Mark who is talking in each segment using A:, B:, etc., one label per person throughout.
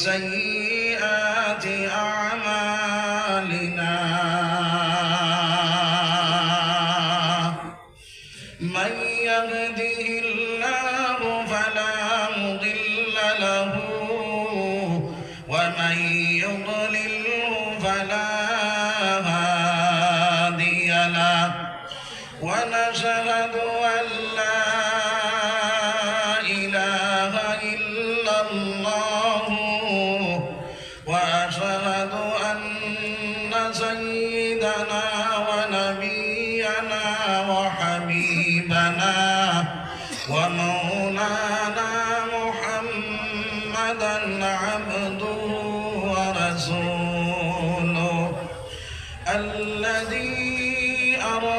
A: ومن سيئات أعمالنا من يهده الله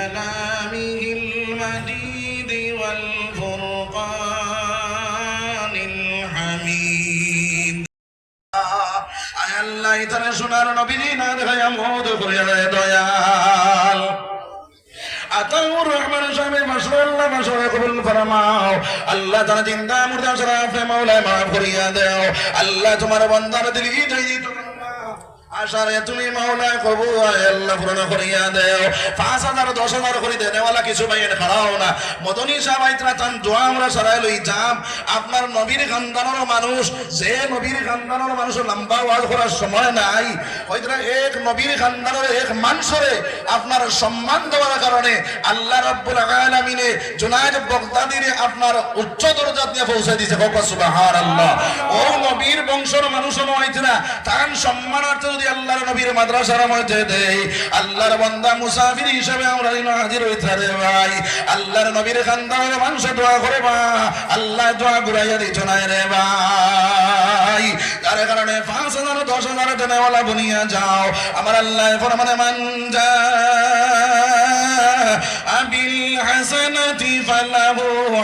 A: كلامه المجيد والفرقان الحميد আয় আল্লাহ ইতারে সোনার নবীজি না দেখায় মোদ করিয়া দেয় দয়াল আতাউর রহমান সাহেব মাশাআল্লাহ মাশাআল্লাহ কবুল ফরমাও আল্লাহ তাআলা জিন্দা মুর্দা শরাফ মাওলা মাফ করিয়া দাও আল্লাহ তোমার বান্দার দিল কি চাই তুমি আল্লাহ কিছু আপনার নবীর খানদানের মানুষ, যে নবীর খানদানের মানুষ লম্বা করার সময় নাই। এক নবীর খানদানের, এক মানুষরে আপনার সম্মান দেওয়ার কারণে আল্লাহ রাব্বুল আলামিনে জুনায়েদ বগদাদিরে আপনার উচ্চ দরজা দিয়ে পৌঁছে দিয়েছে। ও নবীর বংশের মানুষ নয় তার সম্মানার্থে যদি আল্লাহর নবীর মাদ্রাসার মধ্যে দেই, আল্লাহর বন্দা মুসাফির হিসেবে আমরা যেন হাজির হইতে রে ভাই। আল্লাহর নবীর খানদানের মানুষ দোয়া করে বা আল্লাহ দোয়া ঘুরাইয়া দিচ্ছ না রে ভাই। তার কারণে পাঁচ হাজার, দশ হাজার টেনেওয়ালা বনিয়া যাও। আমার আল্লাহ ফরমানে, মান যা بالحسنة فله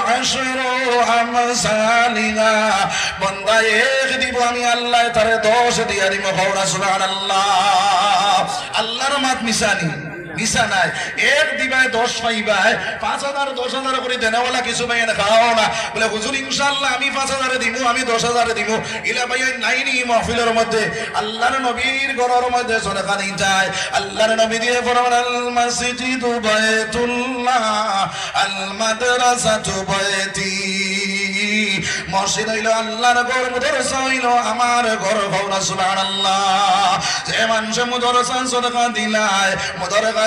A: عشر أمثالها বন্দা এক দিব আমি আল্লাহ তারে দশ দিয়া দিব হৌরা সুবহানাল্লাহ আল্লাহর মাত মিশানি নাই। এক দিবায় দশ পাইবায়, পাঁচ হাজার, দশ হাজার করে দেনেওয়ালা কিছু ভাই খাওয়াও না। বলে, হুজুর ইনশাল্লাহ আমি পাঁচ হাজারে দিব আমি দশ হাজারে দিব ইলা ভাই নাইনি মহফিলের মধ্যে। আল্লাহর নবীর ঘরের মধ্যে সদকা দিন যায় আল্লাহর নবী দিয়ে ফরমান আল মসজিদু বাইতুল্লাহ, আল মাদ্রাসাতু বাইতি। মসজিদ হইল আল্লাহর ঘর, মুদরসা হইল আমার ঘর। ভৌরা সুবহানাল্লাহ। যে মানুষ মুদরসা সদকা দিলায়, মুদরসা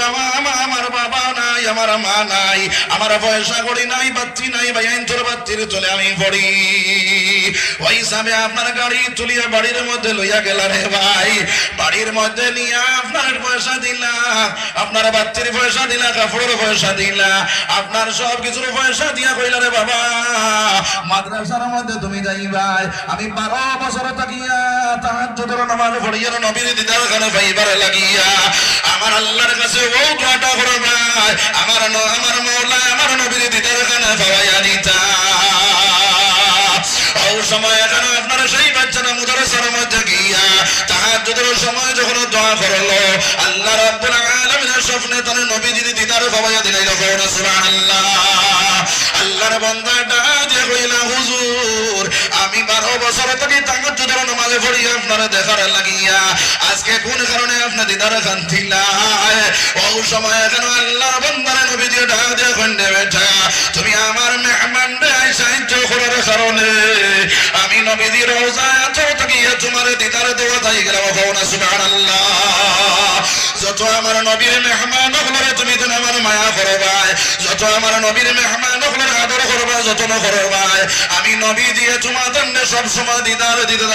A: আমার বাবা নাই আমার মা নাই, আমার পয়সা করি নাই, বাচ্চি নাই, ভাই, আইন তোর বাচ্চির চলে আমি পড়ি। ওই হিসাবে আপনার গাড়ি তুলিয়া বাড়ির মধ্যে লইয়া গেলা রে ভাই। বাড়ির মধ্যে নিয়ে আপনার পয়সা দিলা আপনার বাচ্চার পয়সা দিলা কাপড়ের পয়সা দিলা আপনার সব কিছুর পয়সা দিয়া কইলা রে বাবা, মাদ্রাসার মধ্যে তুমি যাইবাই আমি বারো বছর থাকিয়া তাহার যত নামাজ পড়িয়া নবীর দিদার খানে পাইবার লাগিয়া, আমার আল্লাহর কাছে ও দোয়াটা করবাই আমার ন- আমার মৌলা, আমার নবীর দিদার খানে পাওয়াইয়া দিতা ও সময় আপনার কইলা, হুজুর, আমি বারো বছর থেকে তাহাজ্জুদের নামাজে পড়ি, আপনারা দেখার লাগিয়া। আজকে কোন কারণে আপনি দিদার কান্তিলাই ও সময় এখানে আল্লাহর বান্দার নবীজি ডাক কন্যা বেটা তুমি আমার মেহমান সাহায্য করার কারণে আমি নবীজির রোজা আছো তাকিয়ে তোমার দিদার দেওয়া তাই গেলাম কওনা সুবহানাল্লাহ। যত আমার নবীর মেহমান হলরে তুমি তো আমার মায়া করবাই যত আমার নবীর মেহমান হলরে আদর করবা যত্ন আমি নবী দিয়ে তোমাদের সব সময় দিদার দিতে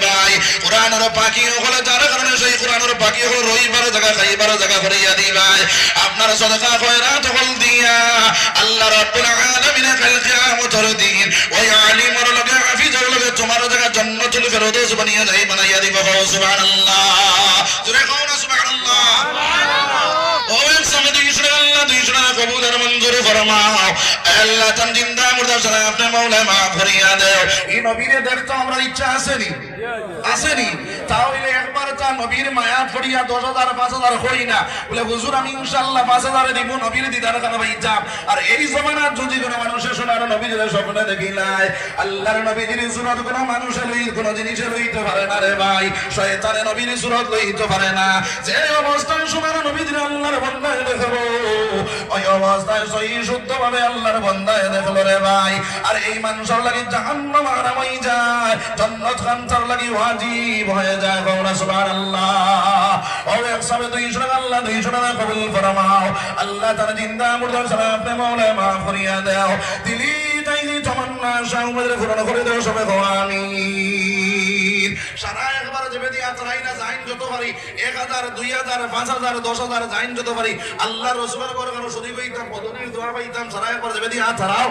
A: ভাই জায়গা, খাইবার জায়গা করিয়া কিয়ামতের দিন ওই আলিমর লগে হাফিজর লগে তোমার জায়গা যাই বানাইয়া দিব সুবহানাল্লাহ জোরে কও না সুবহানাল্লাহ ও এক সময় দুই শুনে আল্লাহ দুই শুনে কবুল আর মঞ্জুর ফরমাও আল্লাহ তাম সালাম আপনি মাওলা মাফ করিয়া দেও। এই নবীরে দেখতে আমরা ইচ্ছা আসেনি। আসেনি। তাহলে একবার তা নবীর মায়া ফড়িয়া দশ হাজার, পাঁচ হাজার হই না। বলে, হুজুর, আমি ইনশাল্লাহ পাঁচ হাজারে দিব, নবীর দিদার কানে ভাই যাব আর এই জমানার যদি কোনো মানুষের শোনার নবীজির স্বপ্নে দেখিলাই আল্লাহর নবীজির সুরত কোনো মানুষের কোনো জিনিসে লইতে পারে না রে ভাই। শয়তানে নবীর সুরত লইতে পারে না। যে অবস্থায় শোনার নবীজির আল্লাহর বন্দায় দেখাবো, ওই অবস্থায় সহি শুদ্ধ ভাবে আল্লাহর বন্দায় দেখল রে ভাই। আর এই মানুষের লাগি জাহান্নাম হয়ে যায়, জান্নাত খানতার লাগি ওয়াজিব হয়ে যায় গৌরা, সুবহানাল্লাহ। ও একসাথে দুই শুনে আল্লাহ দুই শুনে কবুল ফরমাও। আল্লাহ তার জিন্দা মুর্দার সালাম আপনি মাওলা মাফ করিয়া দাও। দিলি তাই তমান্না শাহ উমদের পূরণ করে দাও সবাই গো আমিন। সারা এক হাজার, দুই হাজার, পাঁচ হাজার, দশ হাজার জাইন যত পারি আল্লাহ রসুলের ঘর খানো সদি পাইতাম বদনির দোয়া পাইতাম সারা একবার যেবে দিয়া ছাড়াও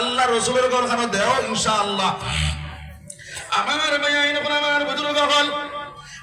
A: আল্লাহ রসুলের ঘর দেও, ইনশাআল্লাহ। আমার ভাই, আইন আমার বুজুর্গ হল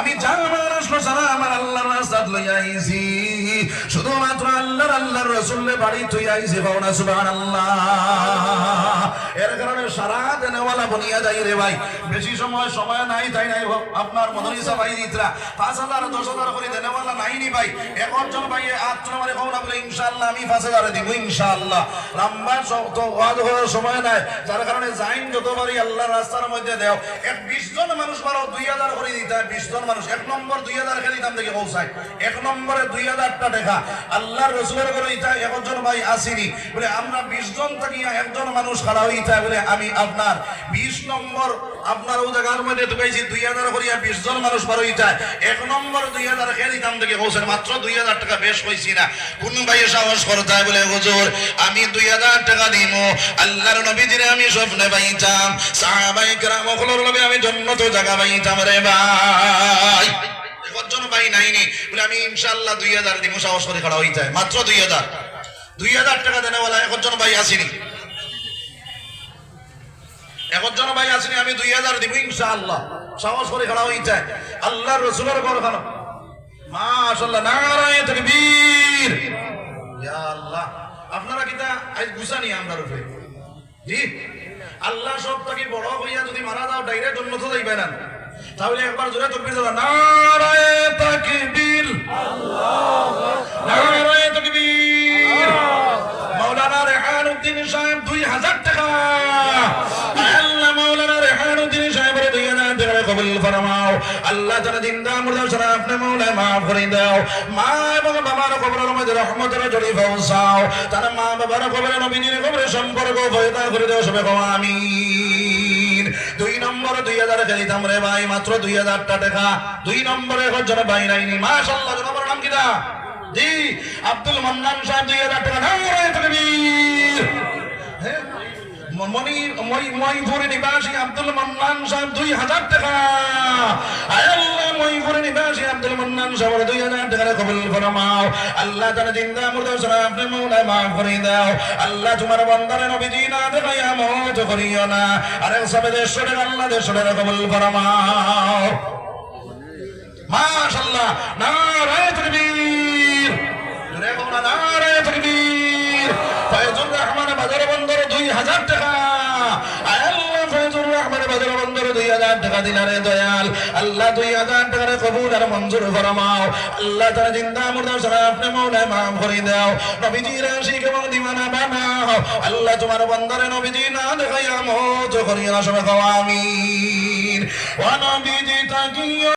A: আমি আসলো সারা আমার আল্লাহর লইয়া আইছি। শুধুমাত্র আল্লাহর আল্লাহর রাসূলের বাড়ি তুই আইছি বাউনা এর কারণে সারা দেনেওয়ালা বনিয়া যাই রে ভাই। বেশি সময় সময় নাই তাই নাই আপনার ভাই দিতরা পাঁচ হাজার দশ হাজার করে দেনেওয়ালা নাই নি ভাই একজন ভাই নম্বরে কও বলে ইনশাআল্লাহ আমি পাঁচ হাজারে দিব ইনশাআল্লাহ। তো ওয়াজ হওয়ার সময় নাই। যার কারণে যাইন যতবারই আল্লাহর রাস্তার মধ্যে দেও। এক বিশ জন মানুষ পারো দুই হাজার করে দিতে বিশ জন মানুষ। এক নম্বর দুই হাজার খেলি তাম থেকে পৌঁছায়। এক নম্বরে দুই হাজারটা দেখা। আল্লাহর রসুলের করে ইতা একজন ভাই আসিনি। বলে, আমরা বিশ জন থাকিয়া একজন মানুষ খাড়া হইতা বলে, আমি আপনার। বিশ নম্বর আপনার ও জায়গার মধ্যে ঢুকাইছি, দুই হাজার করিয়া বিশ জন মানুষ পার হইতা এক নম্বর দুই হাজার খেলি দাম থেকে পৌঁছেন মাত্র দুই হাজার টাকা বেশ হয়েছি না। কোন ভাই সাহস করতে হয় বলে, হুজুর, আমি দুই হাজার টাকা দিব আল্লাহর নবীজিরে আমি স্বপ্নে পাইতাম। সাহাবাই কেরাম ওগুলোর লগে আমি জন্নত জায়গা পাইতাম রে ভাই। একজন ভাই নাইনি, বলে, আমি ইনশাল্লাহ দুই হাজার দিব সাহস করে খাড়া হইতে হয় মাত্র দুই হাজার। দুই হাজার টাকা দেনে বলা একজন ভাই আসিনি। একজন ভাই আসিনি আমি দুই হাজার দিব, ইনশাআল্লাহ। সাহস করে খাড়া হইতে। হয় আল্লাহর রসুলের ঘর খানো মাশাআল্লাহ, নারায়ে তাকবীর। ইয়া আল্লাহ, আপনারা কিতা আজ গুছানি আমরা রূপে জি? আল্লাহ সব থেকে বড় হইয়া যদি মারা যাও, ডাইরেক্ট জন্মত যাইবে না। তাহলে একবার জোরে তকবীর দাও নারায়ে তাকবীর। আল্লাহ নারায়ে তাকবীর। কবুল আল্লাহ তাআলা জিন্দা মুর্দা সারা আপনি মৌলা মাফ করে দাও। মা এবং বাবার কবরের মধ্যে রহমতের জড়ি পৌঁছাও। তারা মা বাবার কবরে নবীজির কবরে সম্পর্ক ফয়দা করে দাও সবে কও আমিন। দুই নম্বর দুই হাজার খেলিতাম রে ভাই, মাত্র দুই হাজার টাকা। দুই নম্বরে হজ্জনে ভাই নাইনি, মাশাআল্লাহ জনাবার নাম কিটা জি, আব্দুল মান্নান সাহেব, দুই হাজার টাকা। নারায়ে তাকবীর হ্যাঁ মইপুর নিবাসী আব্দুল মান্নান সাহেব মাশাআল্লাহ নারায়ে তাকবীর। নারায়ে তাকবীর ফয়জুর রহমান বাজার বন্দর 2000 টাকা আয় আল্লাহ ফয়জুর রহমান বাজার বন্দর 2000 টাকা। দিলারে দয়াল। আল্লাহ 2000 কবুল আর মঞ্জুর ফরমাও। আল্লাহ তাআলা জিন্দা মুর্দা সারা আপনি মওলা মাফ করে দাও। নবীজির আশিক এবং দিওয়ানা বানাও। আল্লাহ তোমার বন্দরে নবীজি না দেখাইয়া মত করিয়া সবাই আমিন। ওয়া নবীজি তাকিয়া